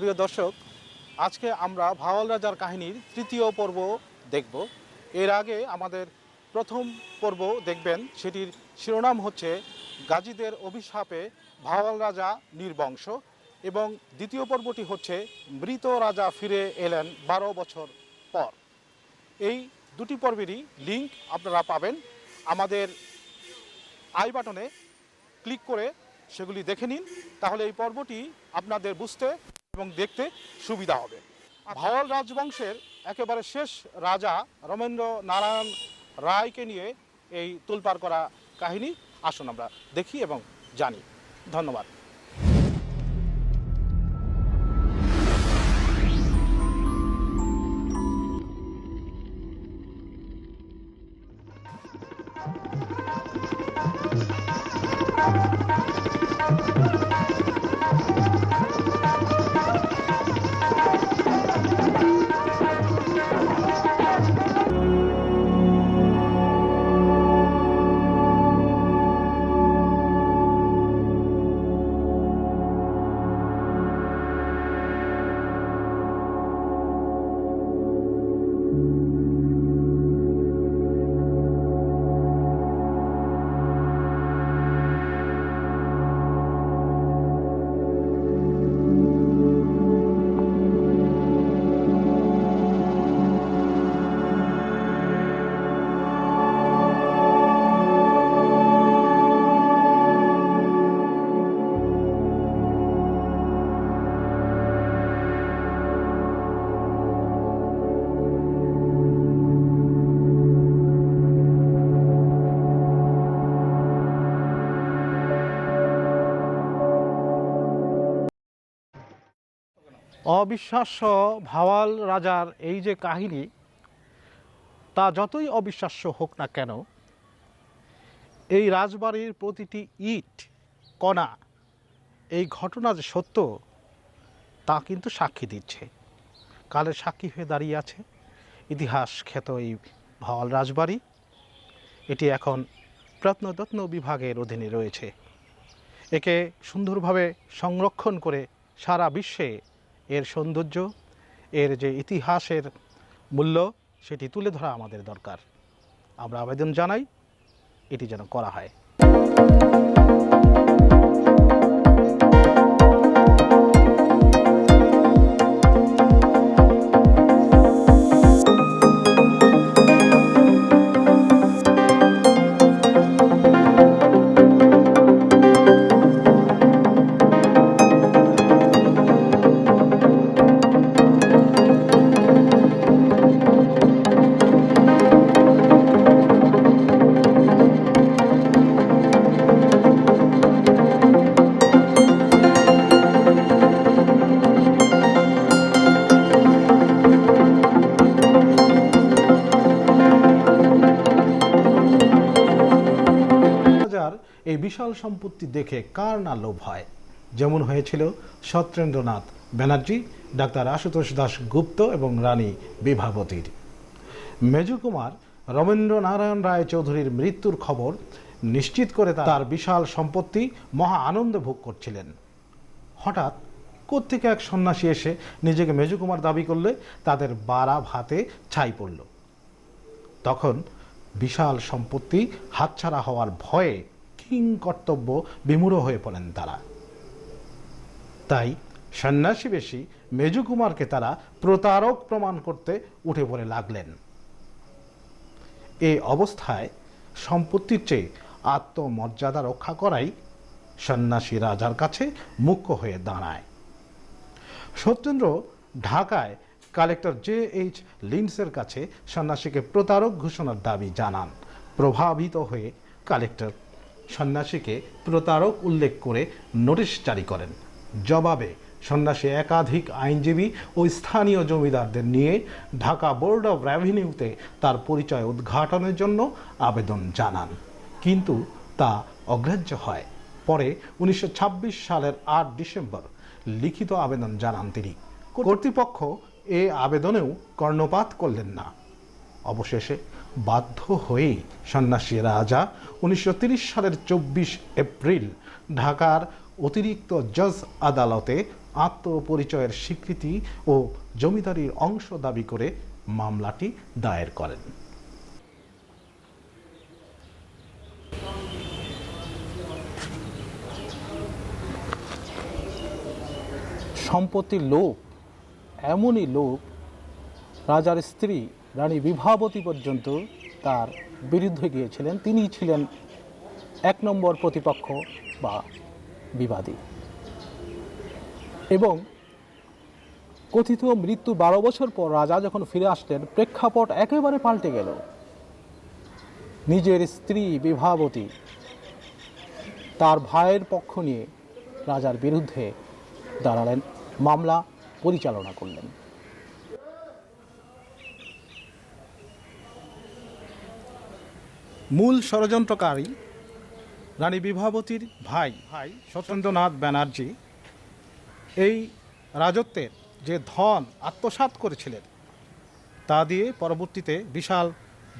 প্রিয় দর্শক, আজকে আমরা ভাওয়াল রাজার কাহিনীর তৃতীয় পর্ব দেখব। এর আগে আমাদের প্রথম পর্ব দেখবেন, সেটির শিরোনাম হচ্ছে গাজীদের অভিশাপে ভাওয়াল রাজা নির্বংশ এবং দ্বিতীয় পর্বটি হচ্ছে মৃত রাজা ফিরে এলেন বারো বছর পর। এই দুটি পর্বেরই লিঙ্ক আপনারা পাবেন। আমাদের আই বাটনে ক্লিক করে সেগুলি দেখে নিন। তাহলে এই পর্বটি আপনাদের বুঝতে এবং দেখতে সুবিধা হবে। ভাওয়াল রাজবংশের একেবারে শেষ রাজা রমেন্দ্র নারায়ণ রায়কে নিয়ে এই তুলপার করা কাহিনী আসুন আমরা দেখি এবং জানি। ধন্যবাদ। অবিশ্বাস্য ভাওয়াল রাজার এই যে কাহিনী, তা যতই অবিশ্বাস্য হোক না কেন, এই রাজবাড়ির প্রতিটি ইট, কণা, এই ঘটনা যে সত্য, তা কিন্তু সাক্ষী দিচ্ছে। কালের সাক্ষী হয়ে দাঁড়িয়ে আছে ইতিহাস খ্যাত এই ভাওয়াল রাজবাড়ি। এটি এখন প্রত্নতত্ন বিভাগের অধীনে রয়েছে। একে সুন্দরভাবে সংরক্ষণ করে সারা বিশ্বে এর সৌন্দর্য, এর যে ইতিহাসের মূল্য, সেটি তুলে ধরা আমাদের দরকার। আমরা আবেদন জানাই, এটি যেন করা হয়। এই বিশাল সম্পত্তি দেখে কার না লোভ হয়? যেমন হয়েছিল সত্যেন্দ্রনাথ ব্যানার্জি, ডাক্তার আশুতোষ দাস গুপ্ত এবং রানী বিভাবতীর। মেজুকুমার রবীন্দ্র নারায়ণ রায় চৌধুরীর মৃত্যুর খবর নিশ্চিত করে তার বিশাল সম্পত্তি মহা আনন্দে ভোগ করছিলেন। হঠাৎ কোত্থেকে এক সন্ন্যাসী এসে নিজেকে মেজুকুমার দাবি করলে তাদের বাড়া ভাতে ছাই পড়ল। তখন বিশাল সম্পত্তি হাতছাড়া হওয়ার ভয়ে কিং কর্তব্য বিমূঢ় হয়ে পড়েন তারা। তাই সন্ন্যাসী বেশি মেজুকুমারকে তারা প্রতারক প্রমাণ করতে উঠে পড়ে লাগলেন। এই অবস্থায় সম্পত্তির চেয়ে আত্মমর্যাদা রক্ষা করাই সন্ন্যাসী রাজার কাছে মুখ্য হয়ে দাঁড়ায়। সত্যেন্দ্র ঢাকায় কালেক্টর জে এইচ লিন্সের কাছে সন্ন্যাসীকে প্রতারক ঘোষণার দাবি জানান। প্রভাবিত হয়ে কালেক্টর সন্ন্যাসীকে প্রতারক উল্লেখ করে নোটিশ জারি করেন। জবাবে, সন্ন্যাসী একাধিক আইনজীবী ও স্থানীয় জমিদারদের নিয়ে ঢাকা বোর্ড অব রেভিনিউতে তার পরিচয় উদ্ঘাটনের জন্য আবেদন জানান। কিন্তু তা অগ্রাহ্য হয়। পরে উনিশশো ছাব্বিশ সালের আট ডিসেম্বর লিখিত আবেদন জানান তিনি। কর্তৃপক্ষ এ আবেদনেও কর্ণপাত করলেন না। অবশেষে বাধ্য হয়েই সন্ন্যাসী রাজা উনিশশো সালের চব্বিশ এপ্রিল ঢাকার অতিরিক্ত জজ আদালতে আত্মপরিচয়ের স্বীকৃতি ও জমিদারির অংশ দাবি করে মামলাটি দায়ের করেন। সম্পত্তির লোভ, এমনই লোভ রাজার স্ত্রী রানী বিভাবতী পর্যন্ত তার বিরুদ্ধে গিয়েছিলেন। তিনি ছিলেন এক নম্বর প্রতিপক্ষ বা বিবাদী। এবং কথিত মৃত্যু বারো বছর পর রাজা যখন ফিরে আসলেন, প্রেক্ষাপট একেবারে পাল্টে গেল। নিজের স্ত্রী বিভাবতী তার ভাইয়ের পক্ষ নিয়ে রাজার বিরুদ্ধে দাঁড়ালেন, মামলা পরিচালনা করলেন। মূল ষড়যন্ত্রকারী রানী বিভাবতীর ভাই ভাই সত্যেন্দ্রনাথ ব্যানার্জি এই রাজত্বের যে ধন আত্মসাৎ করেছিলেন তা দিয়ে পরবর্তীতে বিশাল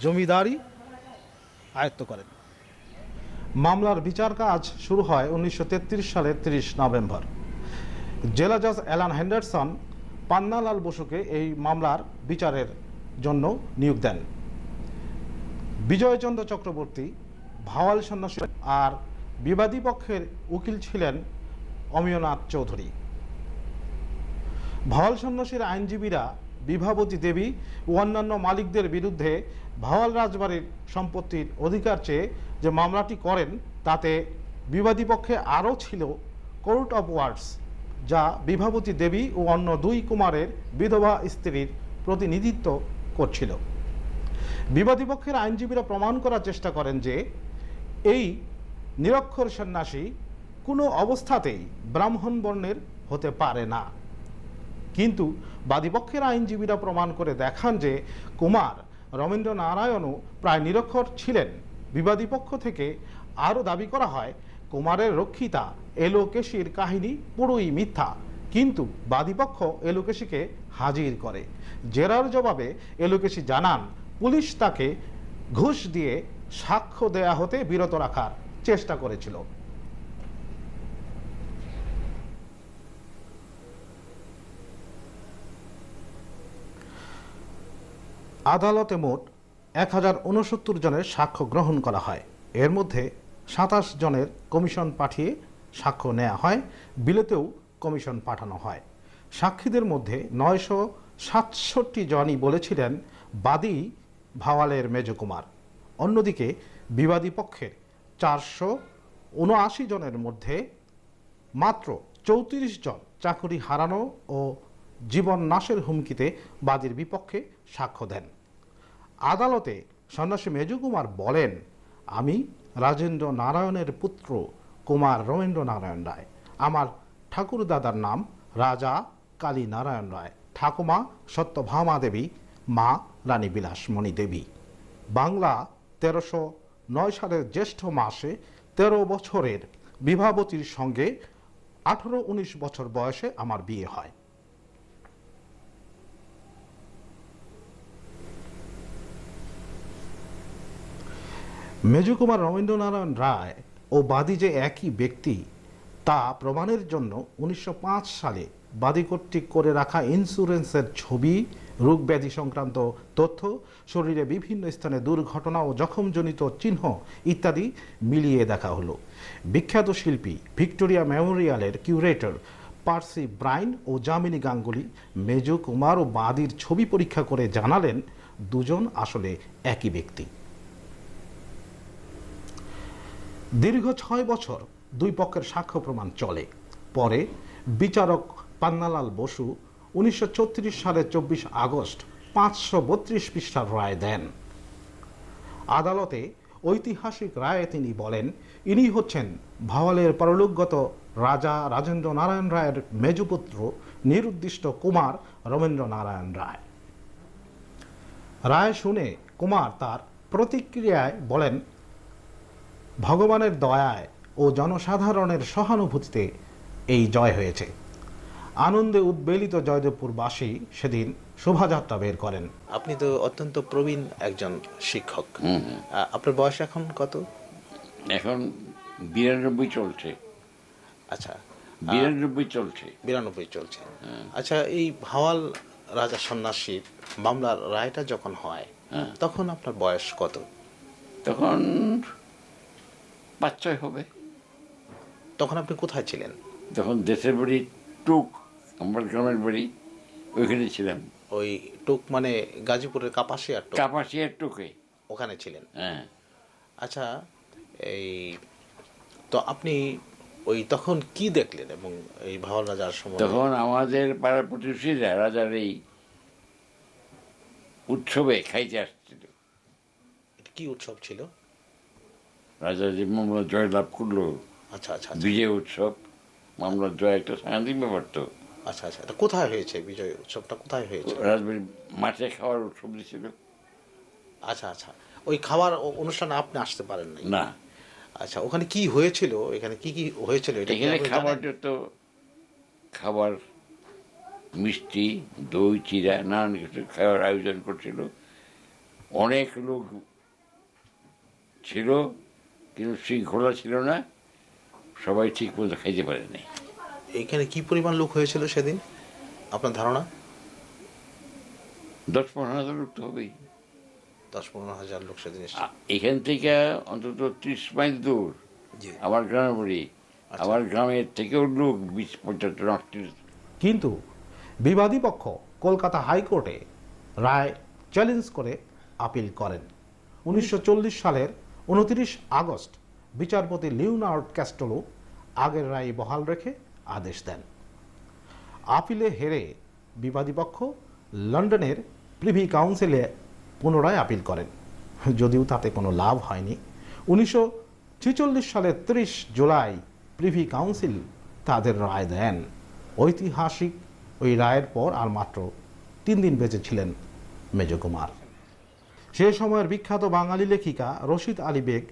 জমিদারি আয়ত্ত করেন। মামলার বিচার কাজ শুরু হয় উনিশশো সালের তিরিশ নভেম্বর। জেলা জজ অ্যালান হেন্ডারসন পান্নালাল বসুকে এই মামলার বিচারের জন্য নিয়োগ দেন। বিজয়চন্দ্র চক্রবর্তী, ভাওয়াল সন্ন্যাসী আর বিবাদী পক্ষের উকিল ছিলেন অমিয়নাথ চৌধুরী। ভাওয়াল সন্ন্যাসীর আইনজীবীরা বিভাবতী দেবী ও অন্যান্য মালিকদের বিরুদ্ধে ভাওয়াল রাজবাড়ির সম্পত্তির অধিকার চেয়ে যে মামলাটি করেন, তাতে বিবাদী পক্ষে আরও ছিল কোর্ট অফ ওয়ার্ডস, যা বিভাবতী দেবী ও অন্য দুই কুমারের বিধবা স্ত্রীর প্রতিনিধিত্ব করছিল। বিবাদী পক্ষের আইনজীবীরা প্রমাণ করার চেষ্টা করেন যে এই নিরক্ষর সন্ন্যাসী কোনো অবস্থাতেই ব্রাহ্মণ বর্ণের হতে পারে না। কিন্তু বাদীপক্ষের আইনজীবীরা প্রমাণ করে দেখান যে কুমার রবীন্দ্র নারায়ণও প্রায় নিরক্ষর ছিলেন। বিবাদী পক্ষ থেকে আরও দাবি করা হয়, কুমারের রক্ষিতা এলোকেশীর কাহিনী পুরোই মিথ্যা। কিন্তু বাদীপক্ষ এলোকেশীকে হাজির করে। জেরার জবাবে এলোকেশী জানান পুলিশ তাকে ঘুষ দিয়ে সাক্ষ্য দেয়া হতে বিরত রাখার চেষ্টা করেছিল। আদালতে মোট এক হাজার উনসত্তর জনের সাক্ষ্য গ্রহণ করা হয়। এর মধ্যে সাতাশ জনের কমিশন পাঠিয়ে সাক্ষ্য নেওয়া হয়, বিলেতেও কমিশন পাঠানো হয়। সাক্ষীদের মধ্যে নয়শো সাতষট্টি জনই বলেছিলেন, বাদী ভাওয়ালের মেজকুমার। অন্যদিকে বিবাদী পক্ষের চারশো উনআশি জনের মধ্যে মাত্র চৌত্রিশ জন চাকুরি হারানো ও জীবন নাশের হুমকিতে বাদীর বিপক্ষে সাক্ষ্য দেন। আদালতে সন্ন্যাসী মেজুকুমার বলেন, আমি রাজেন্দ্র নারায়ণের পুত্র কুমার রবীন্দ্র নারায়ণ রায়। আমার ঠাকুর দাদার নাম রাজা কালী নারায়ণ রায়। ঠাকুমা সত্যভামা দেবী, মা রানী বিলাসমণি দেবী। বাংলা তেরোশো নয় সালের জ্যৈষ্ঠ মাসে তেরো বছরের বিভাবতীর সঙ্গে আঠারো উনিশ বছর বয়সে আমার বিয়ে হয়। মেজকুমার রবীন্দ্রনারায়ণ রায় ও বাদী যে একই ব্যক্তি, তা প্রমাণের জন্য উনিশশো পাঁচ সালে বাদী কর্তৃক করে রাখা ইন্স্যুরেন্সের ছবি রোগ ব্যাধি সংক্রান্ত তথ্য, শরীরে বিভিন্ন স্থানে দুর্ঘটনা ও জখমজনিত চিহ্ন ইত্যাদি মিলিয়ে দেখা হলো। বিখ্যাত শিল্পী ভিক্টোরিয়া মেমোরিয়ালের কিউরেটর পার্সি ব্রাইন ও যামিনী গাঙ্গুলি, মেজু কুমার ও বাদীর ছবি পরীক্ষা করে জানালেন, দুজন আসলে একই ব্যক্তি। দীর্ঘ ছয় বছর দুই পক্ষের সাক্ষ্য প্রমাণ চলে। পরে বিচারক পান্নালাল বসু উনিশশো ছত্রিশ সালের চব্বিশ আগস্ট পাঁচশো বত্রিশ পৃষ্ঠার রায় দেন। আদালতে ঐতিহাসিক রায়ে তিনি বলেন, ইনি হচ্ছেন ভাওয়ালের পরলোকগত রাজা রাজেন্দ্র নারায়ণ রায়ের মেজপুত্র নিরুদ্দিষ্ট কুমার রবীন্দ্র নারায়ণ রায়। রায় শুনে কুমার তার প্রতিক্রিয়ায় বলেন, ভগবানের দয়ায় ও জনসাধারণের সহানুভূতিতে এই জয় হয়েছে। আনন্দে উদ্বেলিত জয়দেবপুরবাসী সেদিন শোভাযাত্রা বের করেন। আপনি তো অত্যন্ত প্রবীণ একজন শিক্ষক। আপনার বয়স এখন কত? এখন বিরানব্বই চলছে। আচ্ছা। বিরানব্বই চলছে। বিরানব্বই চলছে। হ্যাঁ। আচ্ছা এই ভাওয়াল রাজা সন্ন্যাসীর মামলার রায়টা যখন হয় হ্যাঁ। তখন আপনার বয়স কত? তখন পাঁচ ছয় হবে। তখন আপনি কোথায় ছিলেন? তখন দেশের বাড়ি টুক আমার গ্রামের বাড়ি ওইখানে ছিলাম। ওই টুক মানে গাজীপুরের কাপাসিয়ার টুক? কাপাসিয়ার টুকে। ওখানে ছিলেন? হ্যাঁ। আচ্ছা এই তো আপনি ওই তখন কি দেখলেন এবং এই ভাওয়াল রাজার সময়? তখন আমাদের পাড়া প্রতিবেশীরা রাজার এই উৎসবে খাইতে আসছিল। কি উৎসব ছিল? রাজা যে মামলা জয় লাভ করল আচ্ছা আচ্ছা আচ্ছা। বিজয় উৎসব। মামলার জয় একটা সাংঘাতিক ব্যাপার তো। আচ্ছা আচ্ছা। এটা কোথায় হয়েছে? বিজয় উৎসবটা কোথায় হয়েছে? রাজবাড়ি মাঠে খাওয়ার উৎসব ছিল আচ্ছা আচ্ছা। ওই খাবার অনুষ্ঠানে আপনি আসতে পারেন নাই? না। আচ্ছা ওখানে কি হয়েছিল? এখানে কি কি হয়েছিল? এটা এখানে? খাবারটা তো খাবার মিষ্টি দই চিরা নানান কিছু খাওয়ার আয়োজন করছিল। অনেক লোক ছিল কিন্তু শৃঙ্খলা ছিল না। সবাই ঠিক মতো খাইতে পারেনি। এখানে কি পরিমাণ লোক হয়েছিল সেদিন? আপনার ধারণা? দশ পনেরো হাজার লোক তো হবেই। দশ পনেরো হাজার লোক সেদিন এখান থেকে অন্তত ত্রিশ মাইল দূর। আমার গ্রামের বাড়ি। আমার গ্রামের থেকেও লোক বিশ আটত্রিশ কিন্তু বিবাদী পক্ষ কলকাতা হাইকোর্টে রায় চ্যালেঞ্জ করে আপিল করেন। উনিশশো চল্লিশ সালের উনত্রিশ আগস্ট বিচারপতি লিওনার্ড ক্যাস্টলো আগের রায় বহাল রেখে আদেশ দেন। আপিলে হেরে বিবাদী পক্ষ লন্ডনের প্রিভি কাউন্সিলে পুনরায় আপিল করেন। যদিও তাতে কোনো লাভ হয়নি। উনিশশো ছেচল্লিশ সালের ত্রিশ জুলাই প্রিভি কাউন্সিল তাদের রায় দেন। ঐতিহাসিক ওই রায়ের পর আর মাত্র তিন দিন বেঁচে ছিলেন মেজকুমার সে সময়ের বিখ্যাত বাঙালি লেখিকা রশিদ আলী বেগ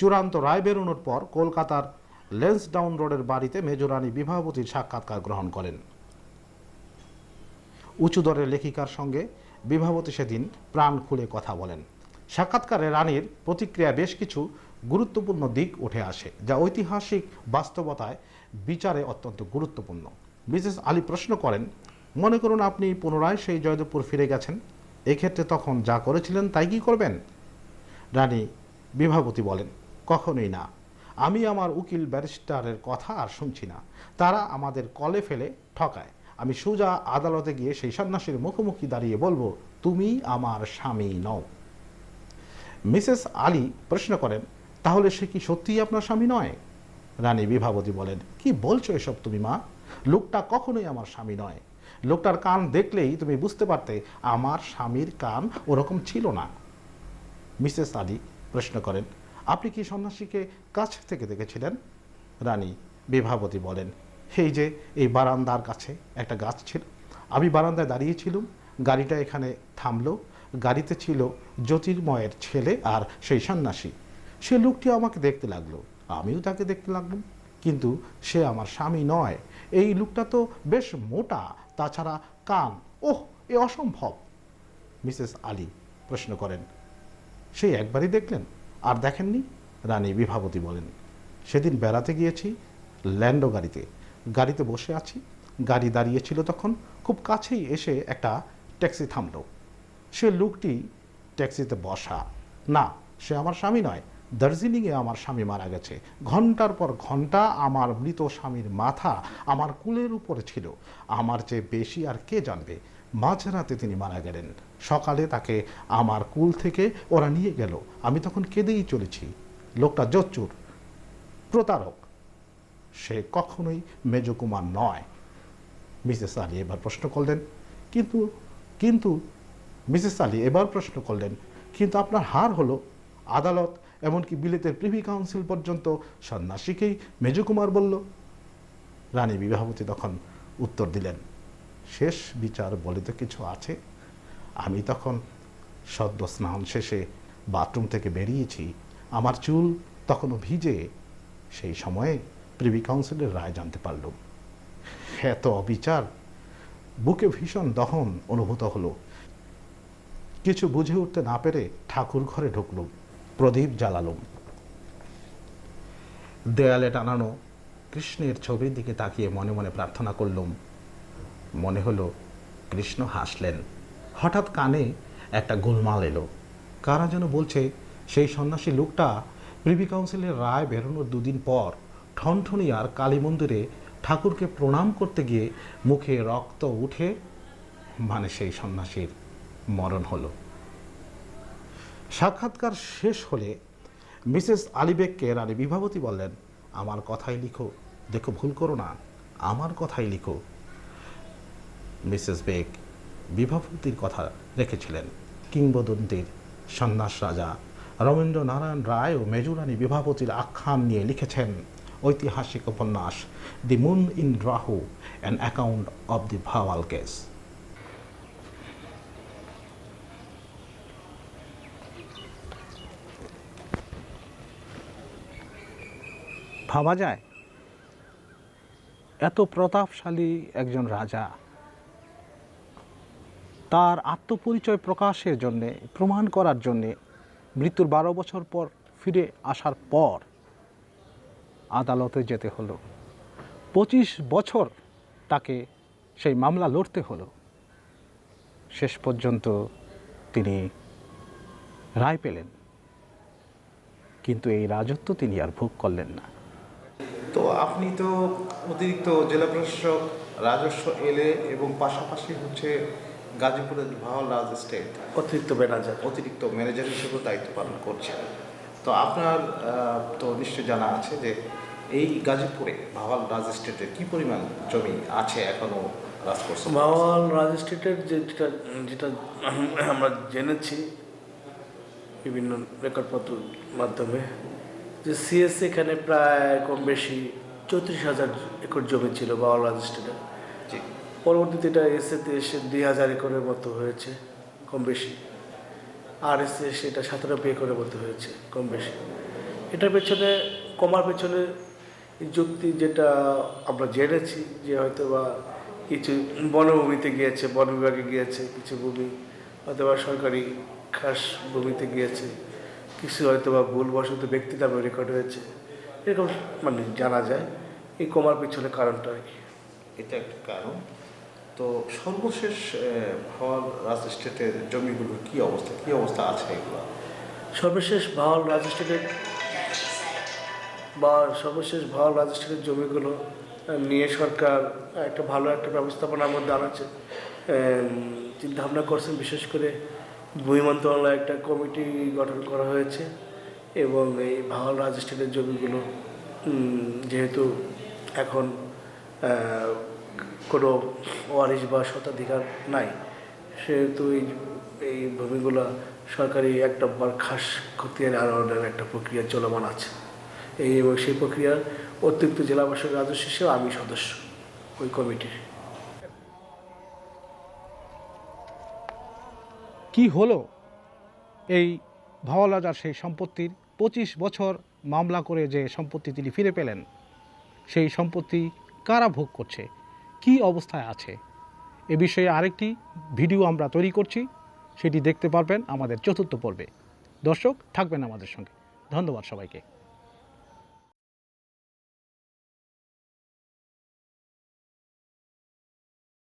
চূড়ান্ত রায় বেরোনোর পর কলকাতার লেন্স ডাউন রোডের বাড়িতে মেজরানী বিভাবতীর সাক্ষাৎকার গ্রহণ করেন। উঁচু দরের লেখিকার সঙ্গে বিভাবতী সেদিন প্রাণ খুলে কথা বলেন। সাক্ষাৎকারে রানীর প্রতিক্রিয়া বেশ কিছু গুরুত্বপূর্ণ দিক উঠে আসে, যা ঐতিহাসিক বাস্তবতায় বিচারে অত্যন্ত গুরুত্বপূর্ণ। মিসেস আলী প্রশ্ন করেন, মনে করুন আপনি পুনরায় সেই জয়দেবপুর ফিরে গেছেন? এক্ষেত্রে তখন যা করেছিলেন তাই কি করবেন? রানী বিভাবতী বলেন কখনোই না। আমি আমার উকিল ব্যারিস্টারের কথা আর শুনছি না। তারা আমাদের কলে ফেলে ঠকায়। আমি সোজা আদালতে গিয়ে সেই সন্ন্যাসীর মুখোমুখি দাঁড়িয়ে বলব, তুমি আমার স্বামী নও। মিসেস আলী প্রশ্ন করেন, তাহলে সে কি সত্যিই আপনার স্বামী নয়? রানী বিভাবতী বলেন, কি বলছো এসব তুমি, মা? লোকটা কখনোই আমার স্বামী নয়। লোকটার কান দেখলেই তুমি বুঝতে পারতে, আমার স্বামীর কান ওরকম ছিল না। মিসেস আলী প্রশ্ন করেন আপনি কি সন্ন্যাসীকে কাছ থেকে দেখেছিলেন? রানী বিভাবতী বলেন সেই যে, এই বারান্দার কাছে একটা গাছ ছিল। আমি বারান্দায় দাঁড়িয়েছিলাম গাড়িটা এখানে থামলো। গাড়িতে ছিল জ্যোতির্ময়ের ছেলে আর সেই সন্ন্যাসী। সে লোকটি আমাকে দেখতে লাগল, আমিও তাকে দেখতে লাগলাম। কিন্তু সে আমার স্বামী নয়। এই লোকটা তো বেশ মোটা, তাছাড়া কান, ওহ, এ অসম্ভব। মিসেস আলী প্রশ্ন করেন সেই একবারই দেখলেন? আর দেখেননি? রানী বিভাবতী বলেন, সেদিন বেড়াতে গিয়েছি, ল্যান্ডো গাড়িতে। গাড়িতে বসে আছি। গাড়ি দাঁড়িয়েছিল তখন, খুব কাছেই এসে একটা ট্যাক্সি থামল। সে লোকটি ট্যাক্সিতে বসা। না, সে আমার স্বামী নয় দার্জিলিংয়ে আমার স্বামী মারা গেছে। ঘণ্টার পর ঘণ্টা আমার মৃত স্বামীর মাথা আমার কুলের উপরে ছিল। আমার চেয়ে বেশি আর কে জানবে? মাঝরাতে তিনি মারা গেলেন। সকালে তাকে আমার কুল থেকে ওরা নিয়ে গেল। আমি তখন কেঁদেই চলেছি। লোকটা জচ্চুর, প্রতারক। সে কখনোই মেজকুমার নয়। মিসেস আলী এবার প্রশ্ন করলেন, কিন্তু কিন্তু, মিসেস আলী এবার প্রশ্ন করলেন, কিন্তু আপনার হার হলো আদালত এমনকি বিলেতের প্রিভি কাউন্সিল পর্যন্ত সন্ন্যাসীকেই মেজকুমার বলল, রানী বিবাহবতী তখন উত্তর দিলেন, শেষ বিচার বলে তো কিছু আছে। আমি তখন সদ্য স্নান শেষে বাথরুম থেকে বেরিয়েছি, আমার চুল তখনও ভিজে, সেই সময়ে প্রিভি কাউন্সিলের রায় জানতে পারলুম। এত অবিচার, বুকে ভীষণ দহন অনুভূত হলো। কিছু বুঝে উঠতে না পেরে ঠাকুর ঘরে ঢুকলুম। প্রদীপ জ্বালালুম দেয়ালে টানানো কৃষ্ণের ছবির দিকে তাকিয়ে মনে মনে প্রার্থনা করলুম। মনে হলো কৃষ্ণ হাসলেন। হঠাৎ কানে একটা গোলমাল এলো। কারা যেন বলছে, সেই সন্ন্যাসী লোকটা প্রিভি কাউন্সিলের রায় বেরোনোর দুদিন পর ঠনঠনিয়ার কালী মন্দিরে ঠাকুরকে প্রণাম করতে গিয়ে মুখে রক্ত উঠে মানে সেই সন্ন্যাসীর মরণ হলো। সাক্ষাৎকার শেষ হলে মিসেস আলিবেগকে রানী বিভাবতী বললেন, আমার কথাই লিখো, দেখো ভুল করো না, আমার কথাই লিখো। মিসেস বেগ বিভাবতীর কথা রেখেছিলেন। কিংবদন্তির সন্ন্যাস রাজা রবীন্দ্র নারায়ণ রায় ও মেজুরানী বিভাবতীর আখ্যান নিয়ে লিখেছেন, ঐতিহাসিক উপন্যাস, the moon in Rahu an account of the Bhawal case. ভাবা যায়? এত প্রতাপশালী একজন রাজা, তার আত্মপরিচয় প্রকাশের জন্যে, প্রমাণ করার জন্যে, মৃত্যুর বারো বছর পর ফিরে আসার পর আদালতে যেতে হলো। পঁচিশ বছর তাকে সেই মামলা লড়তে হলো। শেষ পর্যন্ত তিনি রায় পেলেন। কিন্তু এই রাজত্ব তিনি আর ভোগ করলেন না। তো আপনি তো অতিরিক্ত জেলা প্রশাসক রাজস্ব এলে এবং পাশাপাশি হচ্ছে গাজীপুরের ভাওয়াল রাজ স্টেট অতিরিক্ত ম্যানেজার অতিরিক্ত ম্যানেজার হিসেবে দায়িত্ব পালন করছেন। তো আপনার তো নিশ্চয় জানা আছে যে এই গাজীপুরে ভাওয়াল রাজ স্টেটে কী পরিমাণ জমি আছে এখনও ভাওয়াল রাজ স্টেটের যে যেটা যেটা আমরা জেনেছি বিভিন্ন রেকর্ডপত্র মাধ্যমে যে সিএস এখানে প্রায় কম বেশি চৌত্রিশ হাজার একর জমি ছিল রাজ স্টেটে পরবর্তীতে এটা এসেতে এসে দুই হাজার একরের মতো হয়েছে কম বেশি। আর এসে সেটা সতেরো একরের মতো হয়েছে কম বেশি। এটার পেছনে কমার পেছনে যুক্তি যেটা আমরা জেনেছি যে হয়তো বা কিছু বনভূমিতে গিয়েছে বন বিভাগে গিয়েছে কিছু ভূমি হয়তো বা সরকারি খাস ভূমিতে গিয়েছে। কিছু হয়তো বা ভুলবশত ব্যক্তি নামে রেকর্ড হয়েছে। এরকম মানে জানা যায়। এই কমার পিছনে কারণটা আর কি। এটা একটা কারণ। তো সর্বশেষ ভাওয়াল রাজ স্টেটের জমিগুলোর কি অবস্থা? কি অবস্থা আছে এগুলো? সর্বশেষ ভাওয়াল রাজস্ট্রেটের বা সর্বশেষ ভাওয়াল রাজস্ট্রেটের জমিগুলো নিয়ে সরকার একটা ভালো একটা ব্যবস্থাপনার মধ্যে আনাচ্ছে চিন্তা ভাবনা করছেন বিশেষ করে ভূমি মন্ত্রণালয়ে একটা কমিটি গঠন করা হয়েছে এবং এই ভাওয়াল রাজস্ট্রেটের জমিগুলো যেহেতু এখন কোনো ওয়ারিশ বা শতাধিকার নাই, সেহেতু এই এই ভূমিগুলো সরকারি এক নম্বর খাস খতিয়ান আরোহণের একটা প্রক্রিয়া চলমান আছে। এই এবং সেই প্রক্রিয়ার অতিরিক্ত জেলা রাজস্ব হিসেবে আমি সদস্য ওই কমিটির। কি হলো? এই ভাওয়াল রাজার সেই সম্পত্তির পঁচিশ বছর মামলা করে যে সম্পত্তি তিনি ফিরে পেলেন, সেই সম্পত্তি কারা ভোগ করছে? কি অবস্থায় আছে? এ বিষয়ে আরেকটি ভিডিও আমরা তৈরি করছি, সেটি দেখতে পারবেন আমাদের চতুর্থ পর্বে। দর্শক, থাকবেন আমাদের সঙ্গে। ধন্যবাদ সবাইকে।